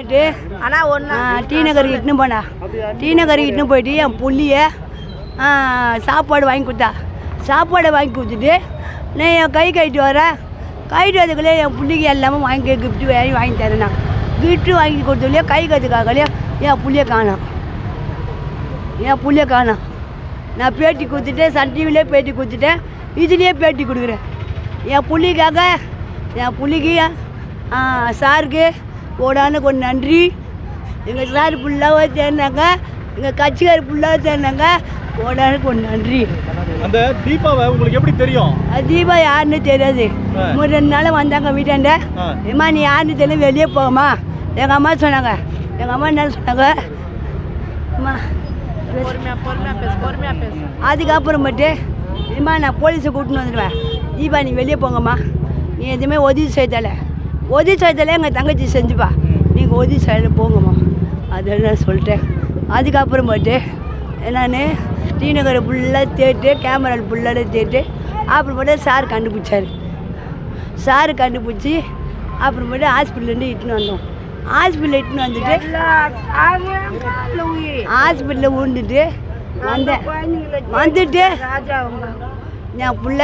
அப்புறமேட்டு ஆனால் ஒன்று டி நகருக்கு இட்டுன்னு போனா. டி நகருக்கு இட்டுன்னு போயிட்டு என் புள்ளிய சாப்பாடு வாங்கி கொடுத்தா. சாப்பாடை வாங்கி கொடுத்துட்டு நான் என் கை கழிட்டு வரேன் கழிட்டு வரதுக்குள்ளே என் புள்ளிக்கு எல்லாமே வாங்கி கிஃப்ட் வாங்கி வாங்கி தரேன் நான் கிஃப்ட்டு வாங்கி கொடுத்ததுலையே கை கற்றுக்காகலையே என் புள்ளிய காணோம் என் புள்ளிய காணோம் நான் பேட்டி கொடுத்துட்டேன் சன் டிவிலே பேட்டி கொடுத்துட்டேன் இதுலேயே பேட்டி கொடுக்குறேன். என் புள்ளிக்காக என் புள்ளிக்கு சாருக்கு கோடான கொஞ்சம் நன்றி. எங்கள் சார் ஃபுல்லாக தேர்னாங்க எங்கள் கட்சிக்கார் ஃபுல்லாக தேர்னாங்க கோடான கொஞ்சம் நன்றி. அந்த தீபாவை உங்களுக்கு எப்படி தெரியும்? அது தீபா யாருன்னு தெரியாது. ஒரு ரெண்டு நாள் வந்தாங்க வீட்டாண்ட. ஆ. ஏம்மா நீ யாருன்னு தெரியல வெளியே போகம்மா எங்கள் அம்மா சொன்னாங்க. எங்கள் அம்மா என்ன சொன்னாங்க? அம்மா அதுக்கப்புறமேட்டு ஏம்மா நான் போலீஸை கூட்டின்னு வந்துடுவேன். தீபா நீ வெளியே போங்கம்மா. நீ எதுவுமே உதவி செய்தல உதவி செய்தல எங்கள் தங்கச்சி செஞ்சுப்பா. நீங்கள் உதவி செய்யல போங்கம்மா. அதை நான் சொல்லிட்டேன். அதுக்கப்புறமேட்டு நான் ஸ்ரீநகரை ஃபுல்லாக தேட்டு கேமரா ஃபுல்லாக தேட்டு அப்புறமேட்டு சார் கண்டுபிடிச்சாரு. சார் கண்டுபிடிச்சி அப்புறமேட்டு ஹாஸ்பிட்டல்லேருந்து இட்டுன்னு வந்தோம். ஹாஸ்பிட்டல் இட்டுன்னு வந்துட்டு ஹாஸ்பிட்டலில் விழுந்துட்டு வந்தேன். வந்துட்டு என் புள்ள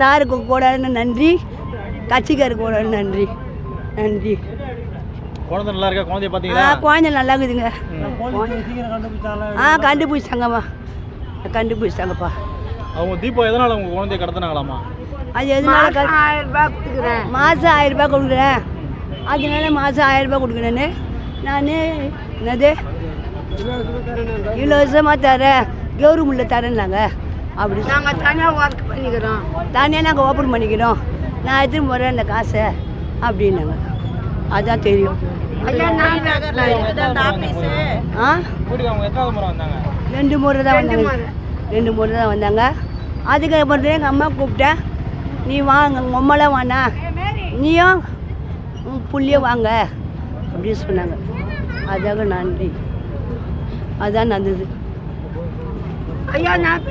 சாருக்கு கூட நன்றி. கட்சிக்காருக்கு கூட நன்றி. நன்றி. குழந்தை நல்லா இருக்கா? குழந்தைய ஆ பார்த்தீங்களா குழந்தை நல்லா இருக்குதுங்க. ஆ கண்டுபிடிச்சிட்டாங்கம்மா கண்டுபிடிச்சிட்டாங்கப்பா அவங்க தீபா எதனால உங்க குழந்தைய கடத்தினாங்களாமா அது எதனால ஆயிரம் ரூபாய் கொடுக்குறேன். மாதம் ஆயிரம் ரூபாய் கொடுக்குறேன். அதனால மாதம் ஆயிரம் ரூபாய் கொடுக்குறேன்னு நான் என்னது? இலவசமாக தரேன். கவர்மெண்ட்டில் தரேன்னாங்க. அப்படி நாங்கள் தனியாக ஒர்க் பண்ணிக்கிறோம். தனியாக நாங்கள் ஓப்பன் பண்ணிக்கிறோம். நான் எடுத்துன்னு போகிறேன் அந்த காசை அப்படின்னாங்க அதான் தெரியும். ரெண்டு முறை தான் வந்தாங்க. ரெண்டு முறை தான் வந்தாங்க. அதுக்கப்புறம் எங்கள் அம்மா கூப்பிட்டேன் நீ வாங்க உங்கள் அம்மாலாம் வாண்ணா. நீயும் உன் புள்ளியும் வாங்க. அப்படின்னு சொன்னாங்க. அதாக நன்றி. அதான் நடந்தது. ஐயா நான்